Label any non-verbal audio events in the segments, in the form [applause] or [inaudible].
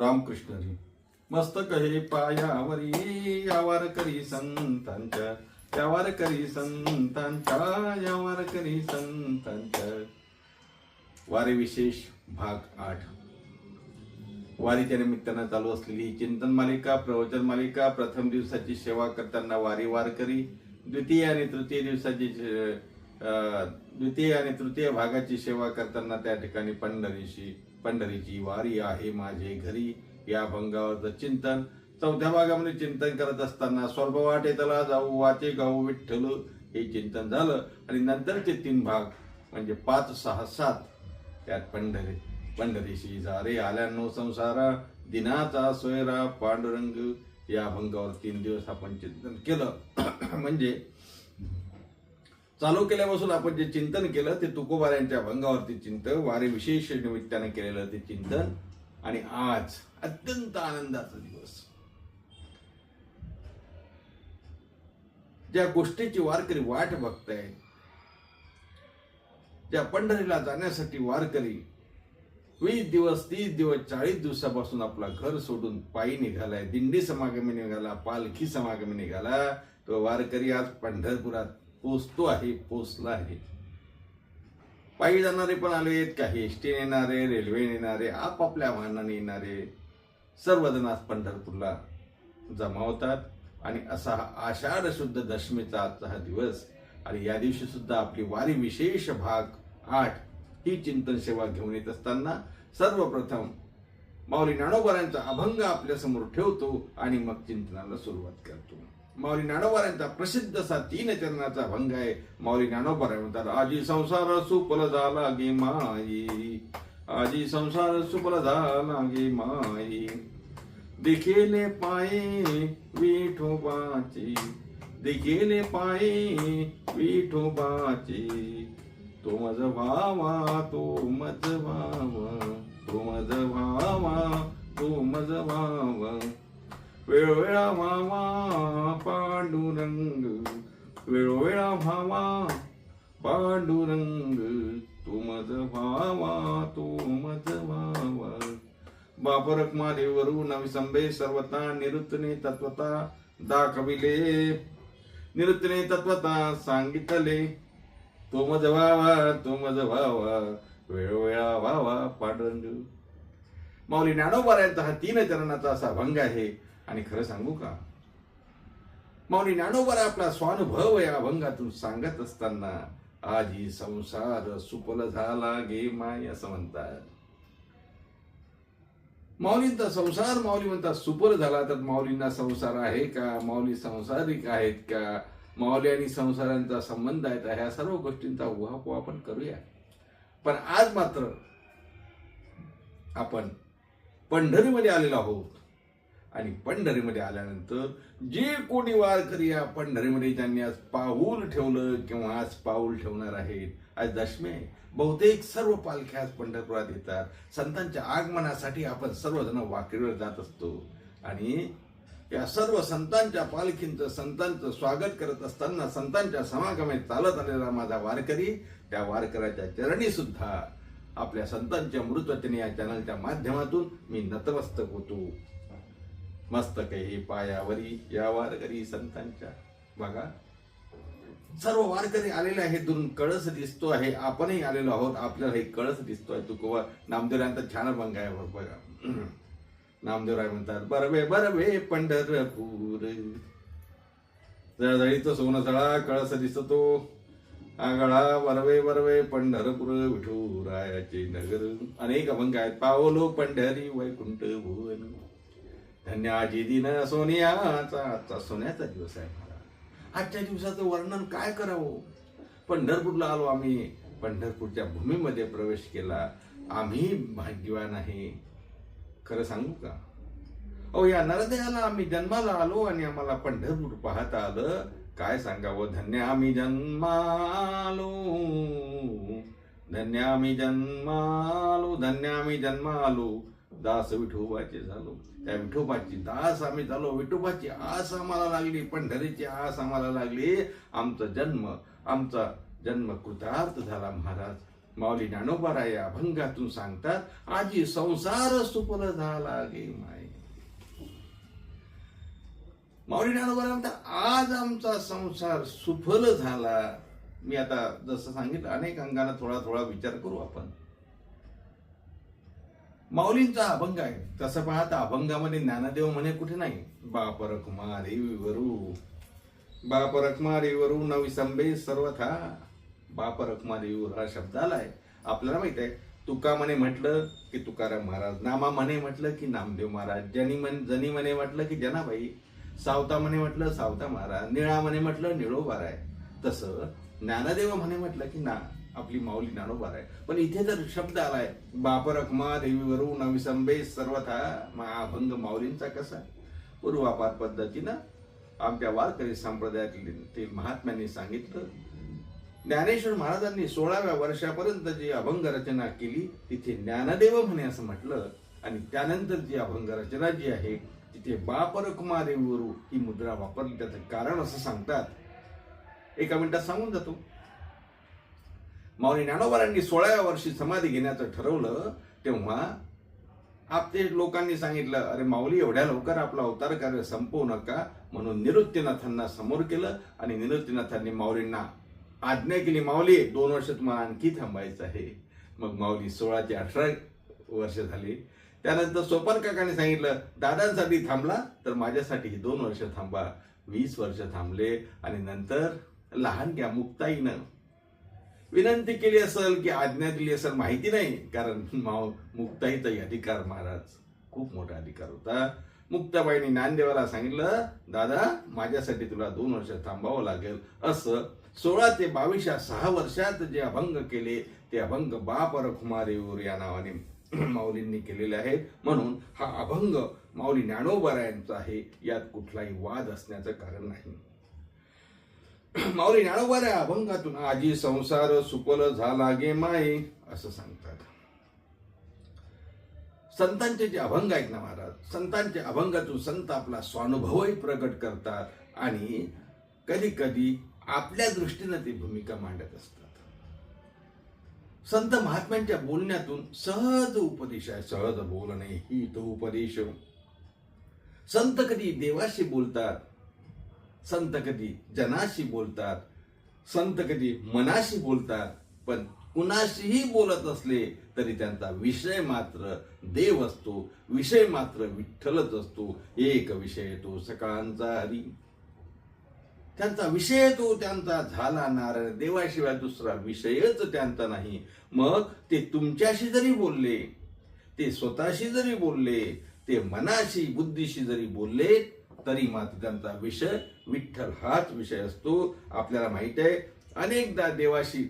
रामकृष्णरी मस्तक हे पायावरी यावर करी संतांच्या यावर करी संतांच्या यावर करी संतांच्या. वारी विशेष भाग आठ. वारीच्या निमित्तानं चालू असलेली ही चिंतन मालिका प्रवचन मालिका प्रथम दिवसाची सेवा करताना वारी वारकरी द्वितीय आणि तृतीय दिवसाची द्वितीय आणि तृतीय भागाची सेवा करताना त्या ठिकाणी पंढरीशी पंढरीची वारी आहे माझे घरी. या भंगावरचं चिंतन. चौथ्या भागामध्ये चिंतन करत असताना स्वर्ग त्याला जाऊ वाचे गाऊ विठ्ठल. हे चिंतन झालं आणि नंतरचे तीन भाग म्हणजे पाच सहा सात. त्यात पंढरी पंढरीशी जारे आल्यानो संसारा. दिनाचा सोयरा पांडुरंग. या भंगावर तीन दिवस आपण चिंतन केलं. [clears throat] म्हणजे चालू केल्यापासून आपण जे चिंतन केलं ते तुकोबाऱ्यांच्या भंगावरती चिंतन वारे विशेष निमित्ताने केलेलं ते चिंतन. आणि आज अत्यंत आनंदाचा दिवस. ज्या गोष्टीची वारकरी वाट बघताय ज्या पंढरीला जाण्यासाठी वारकरी वीस दिवस तीस दिवस चाळीस दिवसापासून आपला घर सोडून पायी निघालाय दिंडी समागमी निघाला पालखी समागमी निघाला तो वारकरी आज पंढरपुरात पोचतो आहे पोचला आहे. पायी जाणारे पण आले आहेत काही एस टीने येणारे रेल्वेने येणारे आपापल्या वाहनाने येणारे सर्वजण आज पंढरपूरला जमावतात आणि असा हा आषाढ शुद्ध दशमीचा आजचा हा दिवस आणि या दिवशी सुद्धा आपली वारी विशेष भाग आठ ही चिंतन सेवा घेऊन येत असताना सर्वप्रथम माऊली नाणोबरांचा अभंग आपल्यासमोर ठेवतो आणि मग चिंतनाला सुरुवात करतो. माऊली ज्ञानोबारांचा प्रसिद्ध असा तीन चरणाचा भंग आहे. माऊली ज्ञानोबाराय म्हणतात आजी संसार सुपल झाला गे माई. आजी संसार सुपल झाला गे माई. दिखेले पाये विठोबाची दिखेले पाये विठोबाची तो मज व्हावा तो मज व्हावा तो मज व्हावा तो मज व्हावा वेळोवेळा व्हावा पांडुरंग वेळोवेळा भावा पांडुरंग तो मज व्हावा तो मज व्हावा. बापरक मादेवरू नविसंबे सर्वता निरुत्तने तत्वता दाखविले. निरुत्तने तत्वता सांगितले. तो मज व्हावा तो मज व्हावा वेळोवेळा व्हावा पांडुरंग. माऊली ज्ञानोबारायांचा हा तीन चरणाचा असा भंग आहे. आणि खरं सांगू का? माऊली ज्ञानोबारा आपला स्वानुभव या अभंगातून सांगत असताना आजी संसार सुपल झाला गे माय असं म्हणतात. माऊलींचा संसार माऊली म्हणतात सुपर झाला. तर माऊलींना संसार आहे का? माऊली संसारिक आहेत का? माऊली आणि संसारांचा संबंध आहे का? ह्या सर्व गोष्टींचा उहापोह आपण करूया. पण आज मात्र आपण पंढरीमध्ये आलेलो आहोत. आणि पंढरीमध्ये आल्यानंतर जे कोणी वारकरी या पंढरीमध्ये ज्यांनी आज पाऊल ठेवलं किंवा आज पाऊल ठेवणार आहेत आज दशमी आहे बहुतेक सर्व पालख्या आज पंढरपुरात येतात. संतांच्या आगमनासाठी आपण सर्वजण वाकडीवर जात असतो. आणि या सर्व संतांच्या पालखींचं संतांचं स्वागत करत असताना संतांच्या समागमेत चालत आलेला माझा वारकरी त्या वारकऱ्याच्या चरणी सुद्धा आपल्या संतांच्या मृतवचने या चॅनलच्या माध्यमातून मी नतमस्तक होतो. मस्तक हे पायावरी या वारकरी संतांच्या. बघा. सर्व वारकरी आलेले आहेत दुरून. कळस दिसतो आहे. आपणही आलेलो आहोत. आपल्याला हे कळस दिसतोय. तुकोबा नामदेवरायांचा छान भंग आहे बघा. नामदेवराय म्हणतात बरवे बरवे पंढरपूर. जळजळीचं सोनं जळा कळस दिसतो आगळा वरवे वरवे पंढरपूर विठुरायाचे नगर. अनेक अभंग आहेत. पावलो पंढरी वैकुंठ भुवन. धन्य आजी दिन सोन्याचा आजचा सोन्याचा दिवस आहे महाराज. आजच्या दिवसाचं वर्णन काय करावं? पंढरपूरला आलो आम्ही. पंढरपूरच्या भूमीमध्ये प्रवेश केला. आम्ही भाग्यवान आहे. खरं सांगू का? अहो या नरदेहाला आम्ही जन्माला आलो आणि आम्हाला पंढरपूर पाहता आलं. काय सांगावं? धन्य आम्ही जन्मालो. धन्य आम्ही जन्मालो. धन्य आम्ही जन्मालो. दास विठोबाचे झालो. त्या विठोबाची दास आम्ही झालो. विठोबाची आस आम्हाला लागली. पंढरीची आस आम्हाला लागली. आमचा जन्म आमचा जन्म कृतार्थ झाला महाराज. माऊली ज्ञानोबाराय या अभंगातून सांगतात आजी संसार सुफल झाला गे माय माऊली ज्ञानोबा म्हणतात आज आमचा संसार सुफल झाला. मी आता जसं सांगितलं अनेक अंगाला थोडा थोडा विचार करू आपण. माऊलींचा अभंग आहे. तसं पाहता अभंगामध्ये ज्ञानदेव म्हणे कुठे नाही? बाप रखमारे विवरू बाप रखमारे विवरू सर्वथा. बाप रखमारे हा शब्द आहे. आपल्याला माहीत आहे तुका म्हणे म्हटलं की तुकाराम महाराज नामा म्हणे म्हटलं की नामदेव महाराज जनी म्हण जनी म्हणे म्हटलं की जनाबाई सावता म्हणे म्हटलं सावता महाराज निळा म्हणे म्हटलं निळोबार आहे तसं ज्ञानदेव म्हणे म्हटलं की ना आपली माऊली नानोबार आहे. पण इथे जर शब्द आलाय बाप रखमा देवीवरू नविसंबे सर्वथा मा अभंग माऊलींचा कसा? पूर्वापार पद्धतीनं आमच्या वारकरी संप्रदायातील ते महात्म्यांनी सांगितलं. ज्ञानेश्वर महाराजांनी सोळाव्या वर्षापर्यंत जी अभंग रचना केली तिथे ज्ञानदेव म्हणे असं म्हटलं आणि त्यानंतर जी अभंग रचना जी आहे तिथे बाप रखमा ही मुद्रा वापरली. त्याचं कारण असं सांगतात. एका मिनिटात सांगून जातो. माऊली ज्ञानोबारांनी सोळाव्या वर्षी समाधी घेण्याचं ठरवलं तेव्हा आपले लोकांनी सांगितलं अरे माऊली एवढ्या लवकर आपला अवतार कार्य संपवू नका. म्हणून निवृत्तीनाथांना समोर केलं आणि निवृत्तीनाथांनी माऊलींना आज्ञा केली माऊली दोन वर्ष तुम्हाला आणखी थांबायचं आहे. मग माऊली सोळा ते अठरा वर्ष झाली. त्यानंतर सोपान काकाने सांगितलं दादांसाठी थांबला तर माझ्यासाठी दोन वर्ष थांबा. वीस वर्ष थांबले आणि नंतर लहान घ्या मुक्ताईनं विनंती केली असेल की आज्ञा दिली असेल माहिती नाही. कारण माव मुक्ताईचाही अधिकार महाराज खूप मोठा अधिकार होता. मुक्ताबाईंनी ज्ञानदेवाला सांगितलं दादा माझ्यासाठी तुला दोन वर्ष थांबावं लागेल. असं सोळा ते बावीस या सहा वर्षात जे अभंग केले ते अभंग बाप रखुमारेवर या नावाने [clears throat] माऊलींनी केलेले आहेत. म्हणून हा अभंग माऊली ज्ञानोबरायांचा आहे यात कुठलाही वाद असण्याचं कारण नाही. [clears throat] माऊली ज्ञानोबाऱ्या अभंगातून आजी संसार सुपल झाला गे माये असं सांगतात. संतांचे जे अभंग आहेत ना महाराज संतांच्या अभंगातून संत आपला स्वानुभवही प्रकट करतात आणि कधी कधी आपल्या दृष्टीनं ती भूमिका मांडत असतात. संत महात्म्यांच्या बोलण्यातून सहज उपदेश आहे सहज बोलणे ही तो उपदेश. संत कधी देवाशी बोलतात संत कधी जनाशी बोलतात संत कधी मनाशी बोलतात पण कुणाशीही बोलत असले तरी त्यांचा विषय मात्र देव असतो विषय मात्र विठ्ठलच असतो एक विषय तो सकाळचा हरी. त्यांचा विषय तो त्यांचा झाला नारायण देवाशिवाय दुसरा विषयच त्यांचा नाही. मग ते तुमच्याशी जरी बोलले ते स्वतःशी जरी बोलले ते मनाशी बुद्धीशी जरी बोलले तरी मात्र त्यांचा विषय विठ्ठल हाच विषय असतो आपल्याला माहीत आहे. अनेकदा देवाशी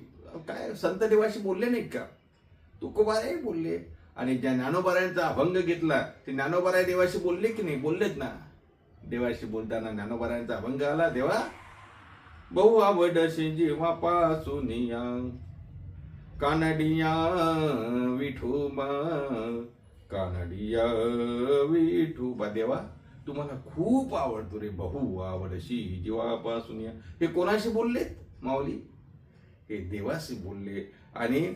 काय संत देवाशी बोलले नाही का? तुकोबाराही बोलले. आणि ज्या ज्ञानोबारायांचा अभंग घेतला ते ज्ञानोबाराय देवाशी बोलले की नाही? बोललेत ना. देवाशी बोलताना ज्ञानोबारायांचा अभंग आला देवा. बहु आवडशी जीवापासून या. कानडिया विठोबा कानडिया विठोबा देवा. तुम्हाला खूप आवडतो रे बहु आवडशी जीवापासून या. हे कोणाशी बोललेत माऊली? हे देवाशी बोलले. आणि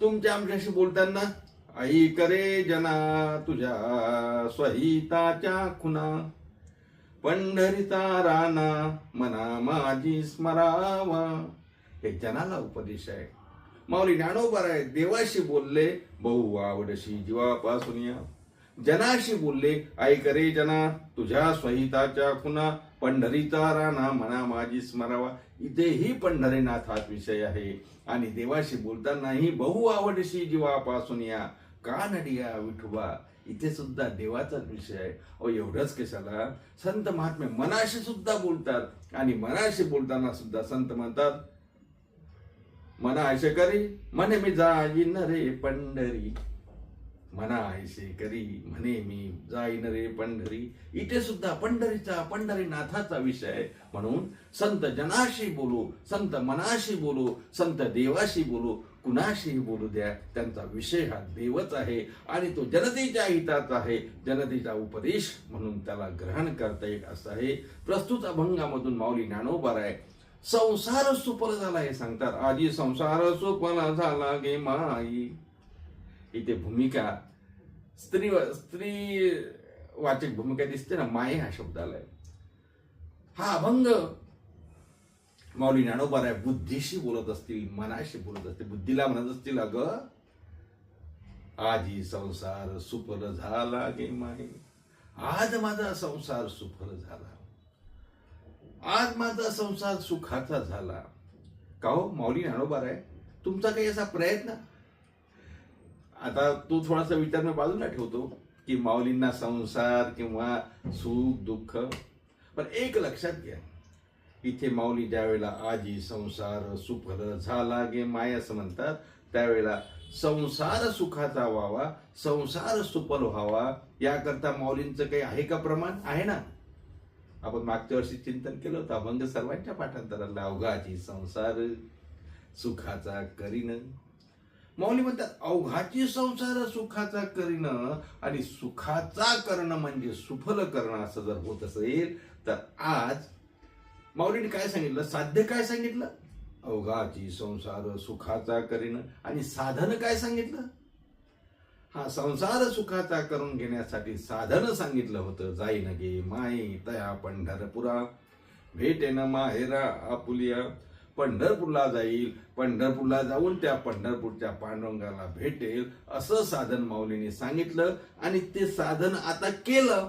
तुमच्या आमच्याशी बोलताना आई करे जना तुझ्या स्वहिताच्या खुना पंढरीचा राणा मना माझी स्मरावा. हे जनाला उपदेश आहे. माऊली ज्ञानोबर आहे देवाशी बोलले बहु आवडशी जीवापासून या. जनाशी बोलले आई रे जना तुझ्या स्वहिताच्या खुना पंढरीचा राणा म्हणा माझी स्मरावा. इथेही पंढरीनाथ हाच विषय आहे. आणि देवाशी बोलतानाही बहु आवडशी जीवापासून या का नडिया विठुबा. इथे सुद्धा देवाचाच विषय आहे. अ एवढंच कशाला? संत महात्मे मनाशी सुद्धा बोलतात. आणि मनाशी बोलताना सुद्धा संत म्हणतात मना ऐसे करी म्हणे मी जाईन रे पंढरी. मना ऐसे करी म्हणे मी जाईन रे पंढरी. इथे सुद्धा पंढरीचा पंढरीनाथाचा विषय म्हणून संत जनाशी बोलू संत मनाशी बोलू संत देवाशी बोलू कुणाशीही बोलू द्या त्यांचा विषय हा देवच आहे. आणि तो जनतेच्या हिताचा आहे. जनतेचा उपदेश म्हणून त्याला ग्रहण करता येईल असं आहे. प्रस्तुत अभंगामधून माऊली ज्ञानोबार आहे. संसार सुपल झाला हे सांगतात. आधी संसार सुपल झाला गे माई. इथे भूमिका स्त्री स्त्री वाचक भूमिका दिसते ना माय हा शब्द आलाय हा अभंग माऊली ज्ञानोबा आहे बुद्धीशी बोलत असतील मनाशी बोलत असतील बुद्धीला म्हणत असतील अगं आजी संसार सुफल झाला गे माय. आज माझा संसार सुफल झाला. आज माझा संसार सुखाचा झाला. का हो माऊली ज्ञानोबार आहे तुमचा काही असा प्रयत्न? आता तो थोडासा विचार मी बाजूला ठेवतो की माऊलींना संसार किंवा सुख दुःख पण एक लक्षात घ्या. इथे माऊली ज्यावेळेला आजी संसार सुफल झाला गे माय असं म्हणतात त्यावेळेला संसार सुखाचा व्हावा संसार सुफल व्हावा याकरता माऊलींचं काही आहे का प्रमाण? आहे ना. आपण मागच्या वर्षी चिंतन केलं होतं अभंग सर्वांच्या पाठांतराला अवघाची संसार सुखाचा करीन. माऊली म्हणतात अवघाची संसार सुखाचा करणं आणि सुखाचा करणं म्हणजे सुफल करणं असं जर होत असेल तर आज माऊलीने काय सांगितलं? साध्य काय सांगितलं? अवघाची संसार सुखाचा करीन आणि साधन काय सांगितलं? हा संसार सुखाचा करून घेण्यासाठी साधन सांगितलं होतं. जाईन गे माई तया पंढरपुरा. भेटेन माहेरा आपुलिया. पंढरपूरला जाईल. पंढरपूरला जाऊन त्या पंढरपूरच्या पांडुरंगाला भेटेल. असं साधन माऊलीने सांगितलं आणि ते साधन आता केलं.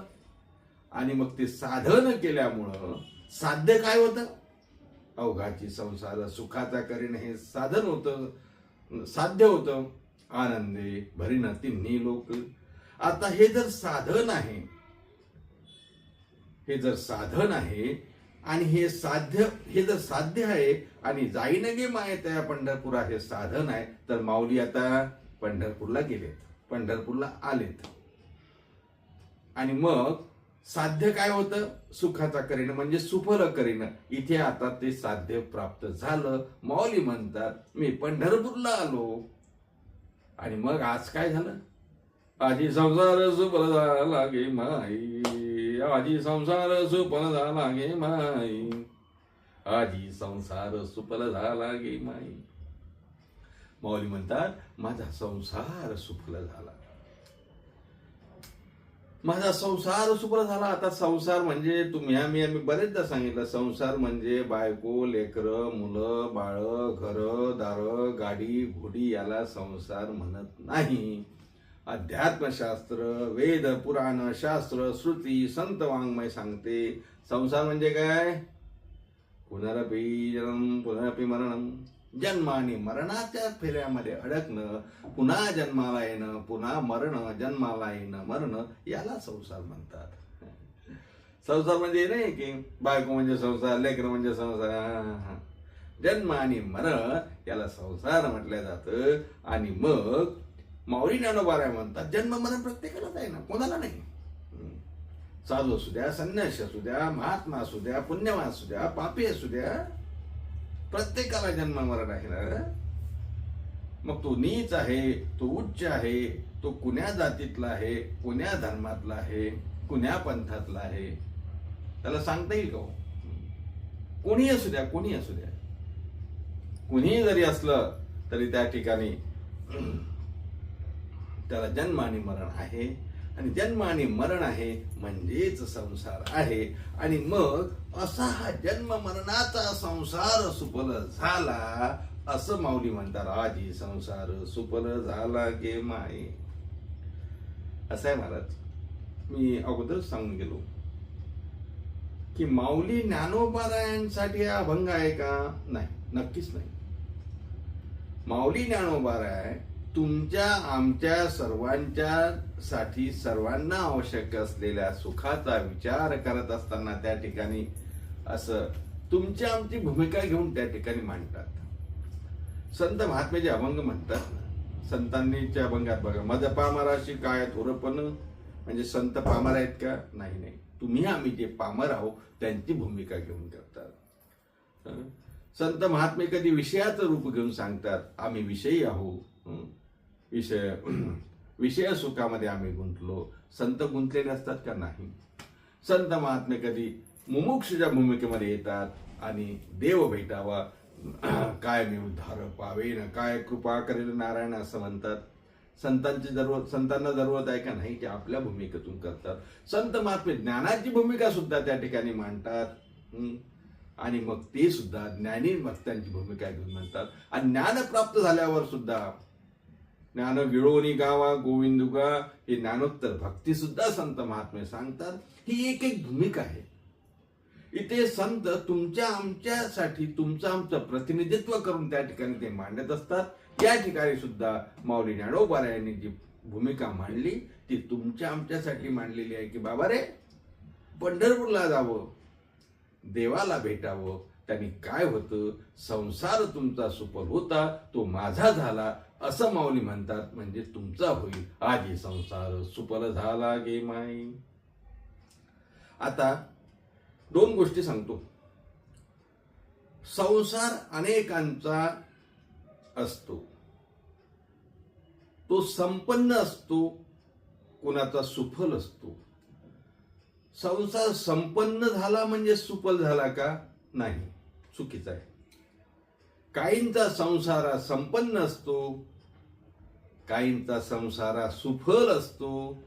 आणि मग ते साधन केल्यामुळं साध्य काय होतं? अवघाची संसार सुखाचा करीन हे साधन होतं. साध्य होतं. आनंदे भरीन तिन्ही लोक. आता हे जर साधन आहे हे जर साधन आहे आणि हे साध्य हे जर साध्य आहे आणि जाईन गे माय त्या पंढरपुरा हे साधन आहे तर माऊली आता पंढरपूरला गेलेत पंढरपूरला आलेत. आणि मग साध्य काय होतं? सुखाचा करीनं म्हणजे सुफल करीनं. इथे आता ते साध्य प्राप्त झालं. माऊली म्हणतात मी पंढरपूरला आलो. आणि मग आज काय झालं? आधी संसार सुफल झाला गे माई. आजी संसार सुफल झाला गे माई. आजी संसार सुफल झाला गे माई. माऊली म्हणतात माझा संसार सुफल झाला. माझा संसार सुफल झाला. आता संसार म्हणजे तुम्ही आम्ही आम्ही बरेचदा सांगितलं संसार म्हणजे बायको लेकर मुलं बाळ घर दार गाडी घोडी याला संसार म्हणत नाही. अध्यात्मशास्त्र वेद पुराण शास्त्र श्रुती संत वाङ्मय सांगते. संसार म्हणजे काय? पुनरपी जन्म पुनरपी मरण. जन्म आणि मरणाच्या फेऱ्यामध्ये अडकणं पुन्हा जन्माला येणं पुन्हा मरण जन्माला येणं मरण याला संसार म्हणतात. संसार म्हणजे नाही की बायको म्हणजे संसार लेकर म्हणजे संसार. जन्म आणि मरण याला संसार म्हटलं जातं. आणि मग माऊली ज्ञानोबाराय म्हणतात जन्म मरण प्रत्येकालाच आहे ना कोणाला नाही. साधू असू द्या संन्यासी असू द्या महात्मा असू द्या पुण्यवान असू द्या पापी असू द्या प्रत्येकाला जन्म मरण आहे ना मग तो नीच आहे तो उच्च आहे तो कुण्या जातीतला आहे कुण्या धर्मातला आहे कुण्या पंथातला आहे त्याला सांगता येईल का हो? कोणी असू द्या कोणी असू द्या कुणीही जरी असलं तरी त्या ठिकाणी त्याला जन्म आणि मरण आहे. आणि जन्म आणि मरण आहे म्हणजेच संसार आहे. आणि मग असा हा जन्म मरणाचा संसार सुफल झाला असं माऊली म्हणतात आजी संसार सुफल झाला गे माई असं आहे महाराज. मी अगोदर सांगून गेलो की माऊली ज्ञानोबारायांसाठी अभंग आहे का? नाही नक्कीच नाही. माऊली ज्ञानोबाराय तुमच्या आमच्या सर्वांच्या साठी सर्वांना आवश्यक असलेल्या सुखाचा विचार करत असताना त्या ठिकाणी असं तुमची आमची भूमिका घेऊन त्या ठिकाणी मांडतात. संत महात्म्याचे अभंग म्हणतात ना संतांनीच्या अभंगात बघा मज पामराशी काय थोरपण म्हणजे संत पामर आहेत का? नाही नाही. तुम्ही आम्ही जे पामर आहोत त्यांची भूमिका घेऊन करतात. संत महात्मे कधी विषयाचं रूप घेऊन सांगतात आम्ही विषयी आहोत. विषय विषय सुखामध्ये आम्ही गुंतलो. संत गुंतलेले असतात का नाही? संत महात्मे कधी मुमुक्षच्या भूमिकेमध्ये येतात आणि देव भेटावा. काय मी उद्धार पावे न काय कृपा करेल नारायण असं म्हणतात. संतांची जरूरत संतांना जरूरत आहे का नाही ते आपल्या भूमिकेतून करतात. संत महात्मे ज्ञानाची भूमिका सुद्धा त्या ठिकाणी मांडतात. आणि मग ते सुद्धा ज्ञानी भक्तांची भूमिका घेऊन म्हणतात. आणि ज्ञान प्राप्त झाल्यावर सुद्धा ज्ञान विळोनी गावा गोविंदुगा हे ज्ञानोत्तर भक्ती सुद्धा संत महात्मे सांगतात. ही एक एक भूमिका आहे. इथे संत तुमच्या आमच्यासाठी तुमचं आमचं प्रतिनिधित्व करून त्या ठिकाणी ते मांडत असतात. या ठिकाणी सुद्धा माऊली ज्ञानोबारा यांनी जी भूमिका मांडली ती तुमच्या आमच्यासाठी मांडलेली आहे की बाबा रे पंढरपूरला जावं देवाला भेटावं त्यांनी काय होतं संसार तुमचा सुपर होता तो माझा झाला असं माऊली म्हणतात म्हणजे तुमचा होईल. आजी संसार सुफल झाला गे माई. आता दोन गोष्टी सांगतो. संसार अनेकांचा असतो. तो संपन्न असतो कोणाचा सुफल असतो. संसार संपन्न झाला म्हणजे सुफल झाला का? नाही. चुकीचा आहे. काहींचा संसार संपन्न असतो काहींचा संसार सुफल असतो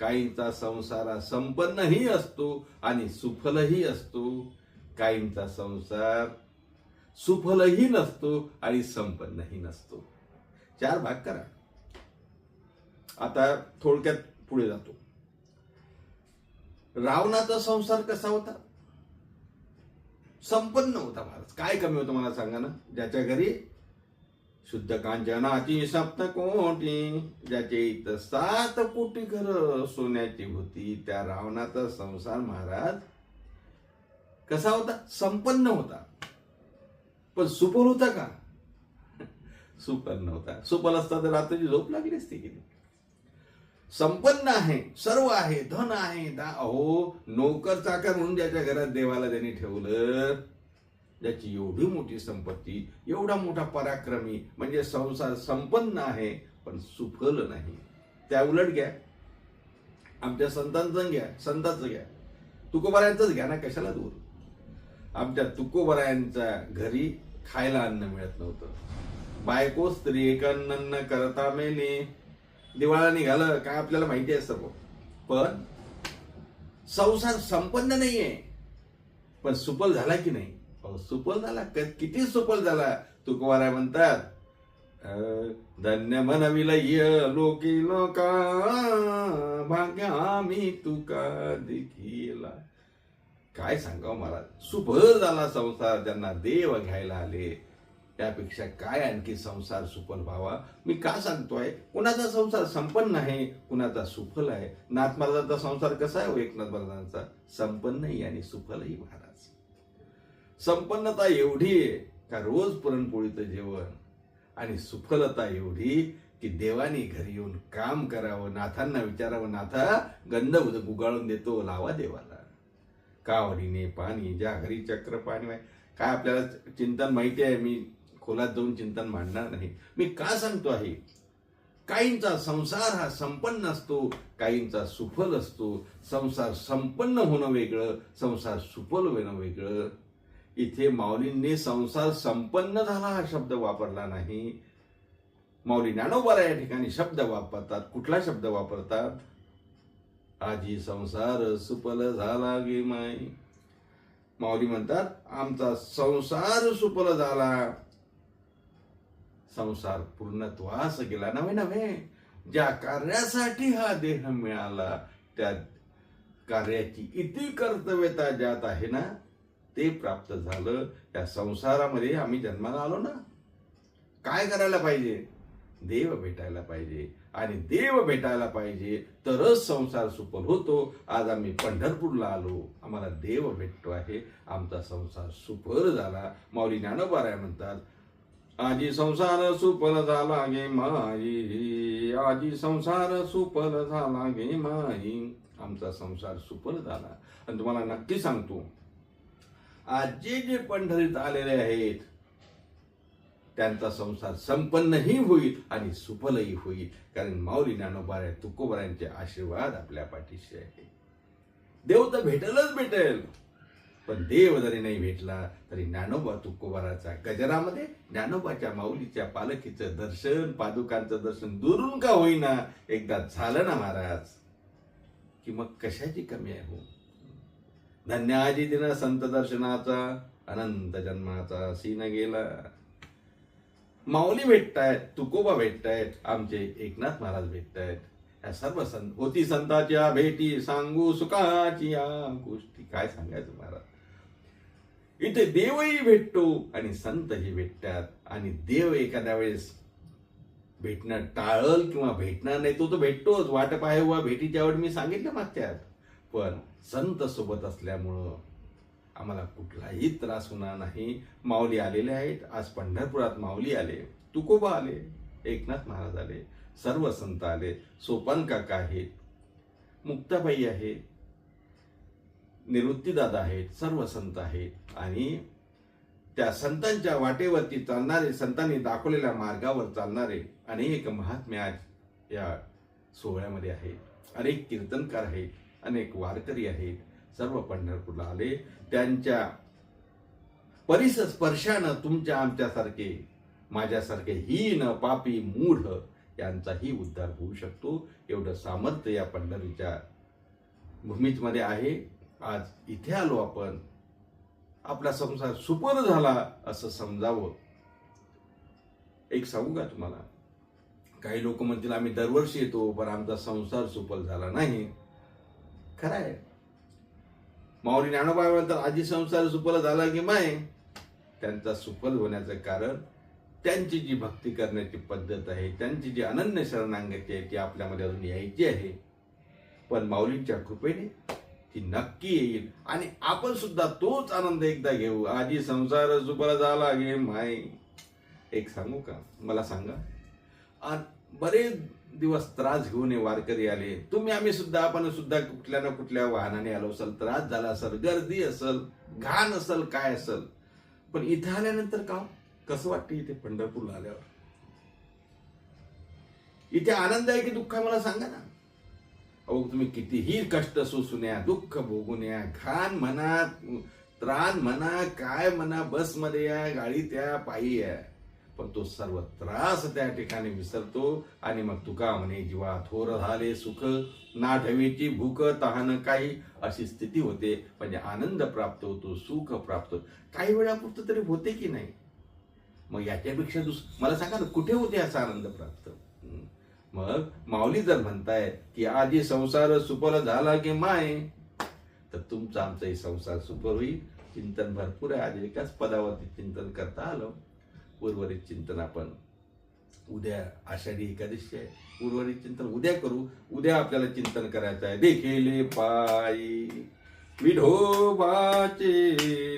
काहींचा संसार संपन्नही असतो आणि सुफलही असतो. काहींचा संसार सुफलही नसतो आणि संपन्नही नसतो. चार भाग करा. आता थोडक्यात पुढे जातो. रावणाचा संसार कसा होता? संपन्न होता महाराज काय कमी होतं मला सांगा ना? ज्याच्या घरी शुद्ध कांचनाची सप्त कोटी ज्याचे इथं सात कोटी घर सोन्याची होती त्या रावणाचा संसार महाराज कसा होता? संपन्न होता. पण सुपर होता का? सुपर नव्हता सुपल असता तर रात्रीची झोप लागली असती की संपन्न आहे सर्व आहे धन आहे. दा अहो नोकर चाकर म्हणून ज्याच्या घरात देवाला त्यांनी ठेवलं ज्याची एवढी मोठी संपत्ती एवढा मोठा पराक्रमी म्हणजे संसार संपन्न आहे पण सुफल नाही. त्या उलट घ्या. आमच्या संतांचं घ्या संतांचं घ्या. तुकोबरायांचंच घ्या ना कशाला दूर? आमच्या तुकोबरायांच्या घरी खायला अन्न मिळत नव्हतं. बायको स्त्री एक करता मेने. दिवाळा निघालं काय आपल्याला माहिती आहे सर्व. पण संसार संपन्न नाहीये. पण सुफल झाला की नाही? सुफल झाला. किती सुफल झाला? तुकवारा म्हणतात. अं, धन्य म्हणविलय लोकी लोका भाग्य आम्ही तुका देखीला. काय सांगावं मला सुफल झाला संसार ज्यांना देव घ्यायला आले त्यापेक्षा काय आणखी संसार सुफल व्हावा? मी का सांगतोय? कुणाचा संसार संपन्न आहे कुणाचा सुफल आहे? नाथ महाराजांचा संसार कसा आहे हो एकनाथ महाराजांचा? संपन्नही आणि सुफलही महाराज. संपन्नता एवढी आहे का रोज पुरणपोळीचं जेवण? आणि सुफलता एवढी की देवानी घरी येऊन काम करावं नाथांना विचारावं. नाथा गंध गुगाळून देतो लावा देवाला. कावडीने पाणी ज्या घरी चक्र पाणी काय आपल्याला चिंतन माहिती आहे? मी खोलात जाऊन चिंतन मांडणार नाही. मी का सांगतो आहे? काहींचा संसार हा संपन्न असतो काहींचा सुफल असतो. संसार संपन्न होणं वेगळं संसार सुफल होणं वेगळं. इथे माऊलींनी संसार संपन्न झाला हा शब्द वापरला नाही. माऊली ज्ञानोबारा या ठिकाणी शब्द वापरतात. कुठला शब्द वापरतात? आजी संसार सुपल झाला गे माई. माऊली म्हणतात आमचा संसार सुपल झाला. संसार पूर्णत्वास गेला. नव्हे नव्हे. ज्या कार्यासाठी हा देह मिळाला त्या कार्याची इति कर्तव्यता ज्यात आहे ना ते प्राप्त झालं त्या संसारामध्ये आम्ही जन्माला आलो ना. काय करायला पाहिजे? देव भेटायला पाहिजे. आणि देव भेटायला पाहिजे तरच संसार सुफल होतो. आज आम्ही पंढरपूरला आलो. आम्हाला देव भेटतो आहे. आमचा संसार सुफल झाला. माऊली ज्ञानोबाराय म्हणतात आजी संसार सुफल झाला गे माई. आजी संसार सुफल झाला गे माई. आमचा संसार सुफल झाला. आणि तुम्हाला नक्की सांगतो आज जे जे पंढरीत आलेले आहेत त्यांचा संसार संपन्नही होईल आणि सुफलही होईल. कारण माऊली ज्ञानोबाऱ्या तुकोबऱ्यांचे आशीर्वाद आपल्या पाठीशी आहे. देव तर भेटेलच भेटेल. पण देव जरी नाही भेटला तरी ज्ञानोबा तुकोबाराचा गजरामध्ये ज्ञानोबाच्या माऊलीच्या पालखीचं दर्शन पादुकांचं दर्शन दुरून का होईना एकदा झालं ना महाराज? की मग कशाची कमी आहे हो? धन्याजी दिन संत दर्शनाचा अनंत जन्माचा सीन गेला. माऊली भेटतायत तुकोबा भेटतायत आमचे एकनाथ महाराज भेटतायत. या सर्व संत होती संताच्या भेटी सांगू सुखाची या गोष्टी. काय सांगायचं महाराज? इथे देवही भेटतो आणि संतही भेटतात. आणि देव एखाद्या वेळेस भेटणं टाळल किंवा भेटणार नाही तो तो भेटतोच. वाट पाहे वा भेटीच्या वेळ मी सांगितलं मागच्यात पण संत सोबत असल्यामुळं आम्हाला कुठलाही त्रास होणार नाही. माऊली आलेले आहेत. आज पंढरपुरात माऊली आले. तुकोबा आले. एकनाथ महाराज आले. सर्व संत आले. सोपान काका आहेत. मुक्ताबाई आहेत. निवृत्तीदादा आहेत. सर्व संत आहेत. आणि त्या संतांच्या वाटेवरती चालणारे संतांनी दाखवलेल्या मार्गावर चालणारे अनेक महात्म्या आज या सोहळ्यामध्ये आहेत. अनेक कीर्तनकार आहेत. अनेक वारकरी आहेत. सर्व पंढरपूरला आले. त्यांच्या परिस स्पर्शानं तुमच्या आमच्यासारखे माझ्यासारखे हीन पापी मूढ यांचाही उद्धार होऊ शकतो. एवढं सामर्थ्य या पंढरीच्या भूमीमध्ये आहे. आज इथे आलो आपण. आपला संसार सुपर झाला असं समजावं. एक सांगू का तुम्हाला? काही लोक म्हणतील आम्ही दरवर्षी येतो पण आमचा संसार सुपर झाला नाही. खरं आहे माऊली ज्ञानोबा तर आजी संसार सुफल झाला की माय? त्यांचा सुफल होण्याचं कारण त्यांची जी भक्ती करण्याची पद्धत आहे त्यांची जी अनन्य शरणांगती आहे ती आपल्यामध्ये अजून यायची आहे. पण माऊलींच्या कृपेने ती नक्की येईल. आणि आपण सुद्धा तोच आनंद एकदा घेऊ. आजी संसार सुफल झाला गे माय? एक सांगू का? मला सांगा. आ- बरेच दिवस त्रास घेऊन वारकरी आले. तुम्ही आम्ही सुद्धा आपण सुद्धा कुठल्या ना कुठल्या वाहनाने आलो असेल त्रास झाला असेल गर्दी असेल घाण असेल काय असेल. पण इथं आल्यानंतर का हो? कसं वाटतं इथे पंढरपूरला आल्यावर? इथे आनंद आहे की दुःख मला सांगा ना. अहो तुम्ही कितीही कष्ट सोसून या दुःख भोगून या घाण म्हणा त्राण म्हणा काय म्हणा बसमध्ये या गाडीत या पायी या. पण तो सर्व त्रास त्या ठिकाणी विसरतो. आणि मग तुका म्हणे जीवा थोर झाले सुख ना ठेवीची भूक तहान काही. अशी स्थिती होते. म्हणजे आनंद प्राप्त होतो सुख प्राप्त होतो. काही वेळापुरतं तरी होते की नाही? मग याच्यापेक्षा दुस मला सांगा ना कुठे होते असा आनंद प्राप्त? मग माऊली जर म्हणताय की आधी संसार सुफल झाला की माय. तर तुमचा आमचाही संसार सुफल होईल. चिंतन भरपूर आहे. आज एकाच पदावरती चिंतन करता आलं. उर्वरित चिंतन आपण उद्या आषाढी एकादशी आहे. उर्वरित चिंतन उद्या करू. उद्या आपल्याला चिंतन करायचं आहे. देखिले पायी विढोबाचे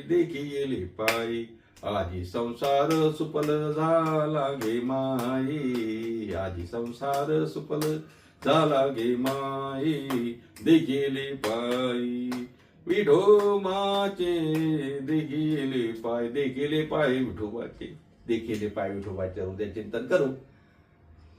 देखिले पायी. आजी संसार सुफल झाला गे माई आजी संसार सुफल झाला गे माई देखिले पायी विठोबाचे देखिले पाय. देखिले पाय विठोबाचे. देखिले पाय विठोबाच्या उद्या चिंतन करू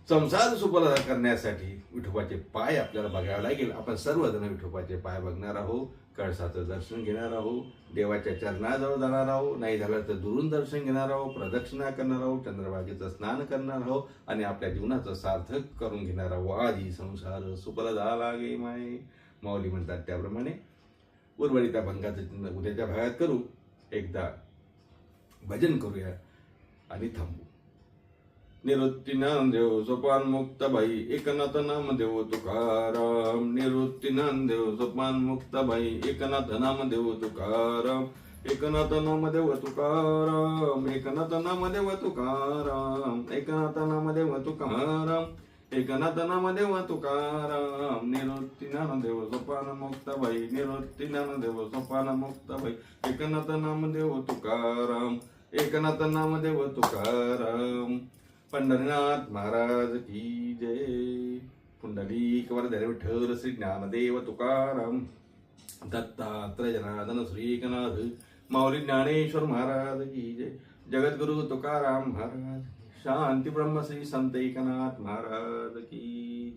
संसार सुफल करण्यासाठी विठोबाचे पाय आपल्याला बघावे लागेल. आपण सर्वजण विठोबाचे पाय बघणार आहोत कळसाचं दर्शन घेणार आहोत देवाच्या चरणाजवळ जाणार आहोत नाही झालं तर दुरून दर्शन घेणार आहोत प्रदक्षिणा करणार आहोत चंद्रभागेचं स्नान करणार आहोत आणि आपल्या जीवनाचं सार्थक करून घेणार आहोत. आधी संसार सुपलदा लागे माय. माऊली म्हणतात त्याप्रमाणे. उर्वरित त्या भंगाचं चिंतन उद्याच्या भागात करू. एकदा भजन करूया. आणि थांबू. निवृत्ती नामदेव सोपान मुक्त बाई एकनाथ नामदेव तुकाराम. निवृत्ती नामदेव सोपान मुक्त बाई एकनाथ नामदेव तुकाराम. एकनाथ नामदेव तुकाराम एकनाथ नामदेव तुकाराम. एकनाथ नामदेव तुकाराम एकनाथ नामदेव तुकाराम. निवृत्ती नामदेव सोपान मुक्त बाई निवृत्ती नामदेव सोपान मुक्त बाई एकनाथ नामदेव तुकाराम. एकनाथ नामदेव तुकाराम पंढरीनाथ महाराज की जय. पुंडलिक वरधर विठ्ठल श्री ज्ञानदेव तुकाराम. दत्तात्रय जनार्दन श्रीकनाथ. माऊली ज्ञानेश्वर महाराज की जय. जगद्गुरु तुकाराम महाराज शांती ब्रह्म श्री संत एकनाथ महाराज की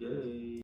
जय.